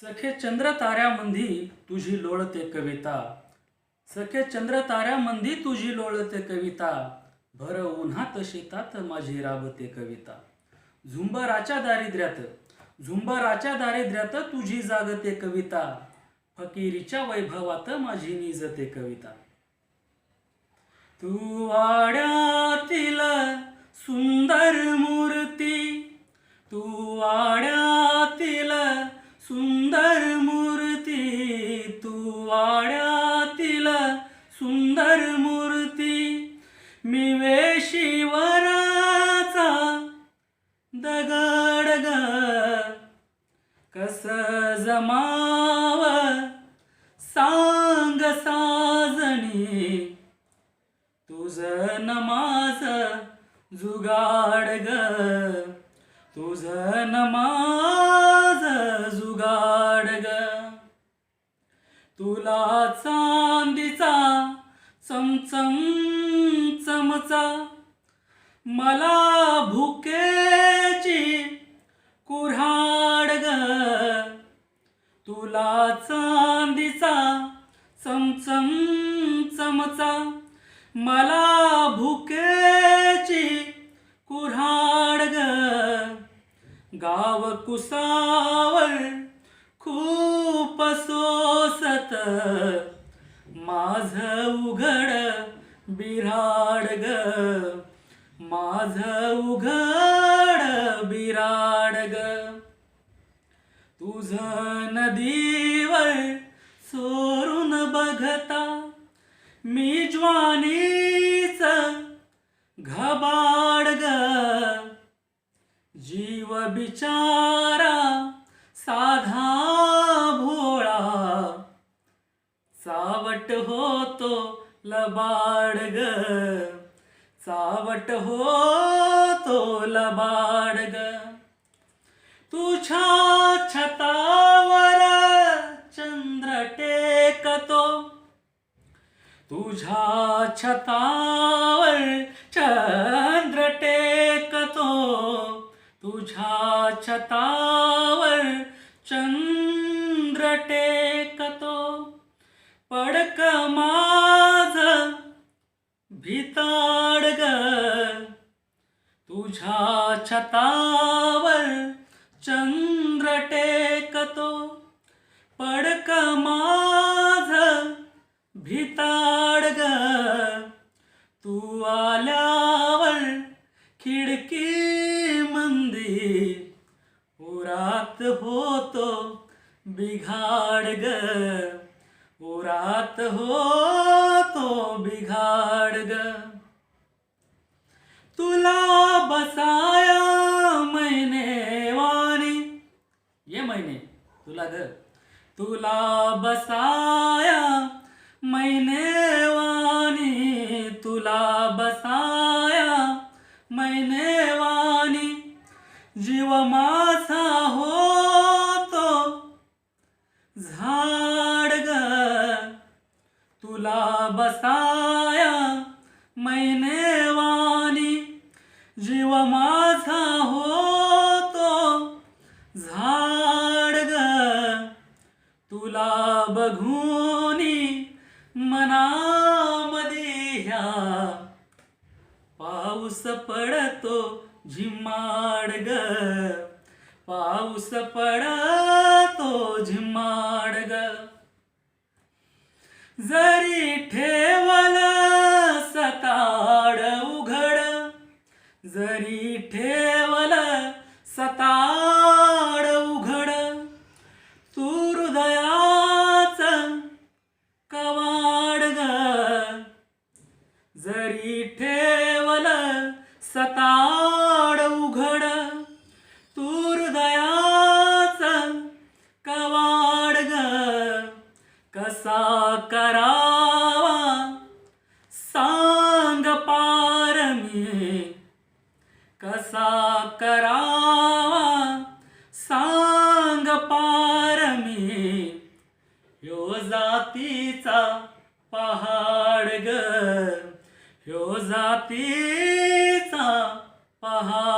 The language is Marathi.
सखे चंद्र ताऱ्यामंदी तुझी लोळते कविता. सखे चंद्र ताऱ्यामंदी तुझी लोळते कविता. भर उन्हात शेतात माझी राबते कविता. झुंबराच्या दारिद्र्यात झुंबराच्या दारिद्र्यात तुझी जागते कविता. फकीरीच्या वैभवात माझी निजते कविता. तू वाड्यातील सुंदर मूर्ती तू वाड्या सुंदर मूर्ती तू वाड्यातील सुंदर मूर्ती मी वेशीवराचा दगड ग कस जमाव सांग साजणी तुझ नमाज जुगाड ग तुझ नमाज चांदीचा चमचम चमचा. मला भुकेची कुऱ्हाड ग. तुला चांदीचा चमचम चमचा. मला भुकेची कुऱ्हाड ग. गाव कुसावळ माझ उघड बिराड ग. माझ उघड बिराड ग. तुझ नदीवर सोरून बघता मी ज्वानीच घबाड ग. जीव बिचार चावट होतो लबाड ग. चावट होतो लबाड ग. तुझ्या छतावर चंद्र टेकतो. तुझ्या छतावर चंद्र टेकतो. तुझ्या छतावर चंद्र टेकतो. पडक माझ भिताड ग. तुझ्या छतावर चंद्र टेकतो. पडक माझ भिताड ग. तू आल्यावर खिडकी मंदी उरात होतो बिघाड ग. उरात होतो बिघाड ग. तुला बसाया मैने वाणी. ये मैने तुला ग. तुला बसाया मैने वाणी. तुला बसाया मैने वाणी. जीव बसाया मैनेवानी जीव माझा होतो झाड ग तुला बघूनी मनामध्ये ह्या पाऊस पडतो झिम्माड ग पाऊस पडतो झिम्माड ग. जरी ठेवला सताड उघड जरी ठेवल सताड उघड तू हृदयाच कवाड ग. जरी ठेवल सताड उघड कसा करावा? सांग पार मी. कसा करावा? सांग पार मी. ह्यो जातीचा पहाड ग. ह्यो जातीचा पहाड